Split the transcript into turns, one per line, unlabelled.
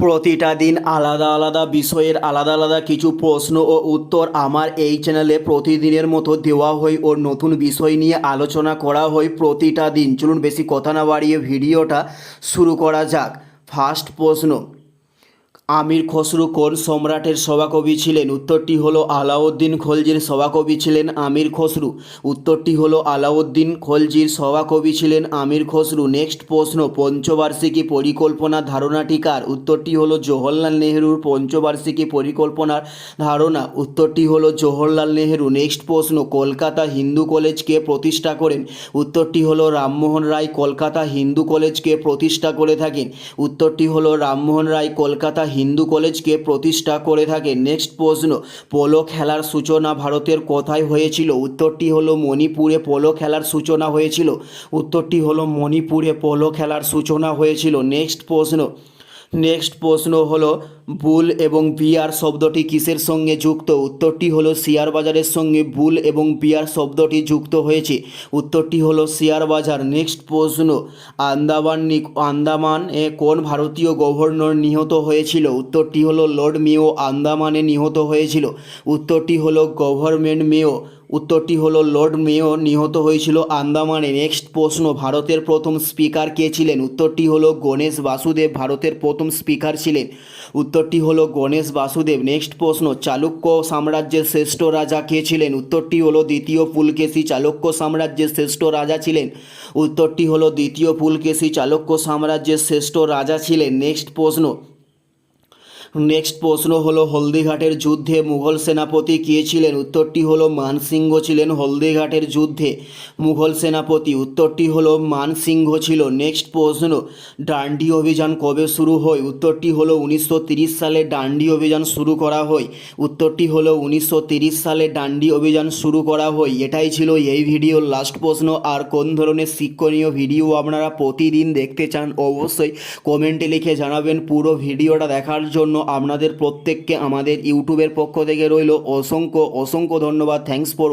প্রতিটা দিন আলাদা আলাদা বিষয়ের আলাদা আলাদা কিছু প্রশ্ন ও উত্তর আমার এই চ্যানেলে প্রতিদিনের মতো দেওয়া হয় ও নতুন বিষয় নিয়ে আলোচনা করা হয় প্রতিটা দিন। চলুন বেশি কথা না বাড়িয়ে ভিডিওটা শুরু করা যাক। ফার্স্ট প্রশ্ন আমির খসরু কোন সম্রাটের সভাকবি ছিলেন। উত্তরটি হলো আলাউদ্দিন খলজির সভাকবি ছিলেন আমির খসরু। উত্তরটি হলো আলাউদ্দিন খলজির সভাকবি ছিলেন আমির খসরু। নেক্সট প্রশ্ন, পঞ্চবার্ষিকী পরিকল্পনা ধারণাটি কার? উত্তরটি হলো জওহরলাল নেহরুর পঞ্চবার্ষিকী পরিকল্পনার ধারণা। উত্তরটি হলো জওহরলাল নেহরু। নেক্সট প্রশ্ন, কলকাতা হিন্দু কলেজকে প্রতিষ্ঠা করেন? উত্তরটি হলো রামমোহন রায়, কলকাতা হিন্দু কলেজকে প্রতিষ্ঠা করে থাকেন। উত্তরটি হলো রামমোহন রায়, কলকাতা হিন্দু কলেজকে প্রতিষ্ঠা করে থাকে। নেক্সট প্রশ্ন, পোলো খেলার সূচনা ভারতের কোথায় হয়েছিল? উত্তরটি হলো মণিপুরে পোলো খেলার সূচনা হয়েছিল। উত্তরটি হলো মণিপুরে পোলো খেলার সূচনা হয়েছিল। নেক্সট প্রশ্ন নেক্সট প্রশ্ন হলো বুল এবং বিয়ার শব্দটি কিসের সঙ্গে যুক্ত? উত্তরটি হলো শেয়ার বাজারের সঙ্গে বুল এবং বিয়ার শব্দটি যুক্ত হয়েছে। উত্তরটি হলো শেয়ার বাজার নেক্সট প্রশ্ন, আন্দামান আন্দামান কোন ভারতীয় গভর্নর নিহত হয়েছিল? উত্তরটি হলো লর্ড মেও আন্দামানে নিহত হয়েছিল। উত্তরটি হলো গভর্নমেন্ট মেও উত্তরটি হলো লর্ড মেও নিহত হয়েছিল আন্দামানে। নেক্সট প্রশ্ন, ভারতের প্রথম স্পিকার কে ছিলেন? উত্তরটি হলো গণেশ বাসুদেব, ভারতের প্রথম স্পিকার ছিলেন। উত্তরটি হলো গণেশ বাসুদেব। নেক্সট প্রশ্ন, চালুক্য সাম্রাজ্যের শ্রেষ্ঠ রাজা কে ছিলেন? উত্তরটি হলো দ্বিতীয় পুলকেশী চালুক্য সাম্রাজ্যের শ্রেষ্ঠ রাজা ছিলেন। উত্তরটি হলো দ্বিতীয় পুলকেশী চালুক্য সাম্রাজ্যের শ্রেষ্ঠ রাজা ছিলেন। নেক্সট প্রশ্ন নেক্সট প্রশ্ন হলো, হলদিঘাটের যুদ্ধে মুঘল সেনাপতি কে ছিলেন? উত্তরটি হলো, মানসিংহ ছিলেন হলদিঘাটের যুদ্ধে মুঘল সেনাপতি। উত্তরটি হলো, মানসিংহ ছিল। নেক্সট প্রশ্ন, ডান্ডি অভিযান কবে শুরু হয়? উত্তরটি হলো, উনিশশো সালে ডান্ডি অভিযান শুরু করা হয়। উত্তরটি হলো, উনিশশো সালে ডান্ডি অভিযান শুরু করা হয়। এটাই ছিল এই ভিডিওর লাস্ট প্রশ্ন। আর কোন ধরনের শিক্ষণীয় ভিডিও আপনারা প্রতিদিন দেখতে চান, অবশ্যই কমেন্টে লিখে জানাবেন পুরো ভিডিওটা দেখার জন্য। আপনাদের প্রত্যেককে আমাদের ইউটিউবের পক্ষ থেকে রইল অসংখ্য অসংখ্য ধন্যবাদ। Thanks for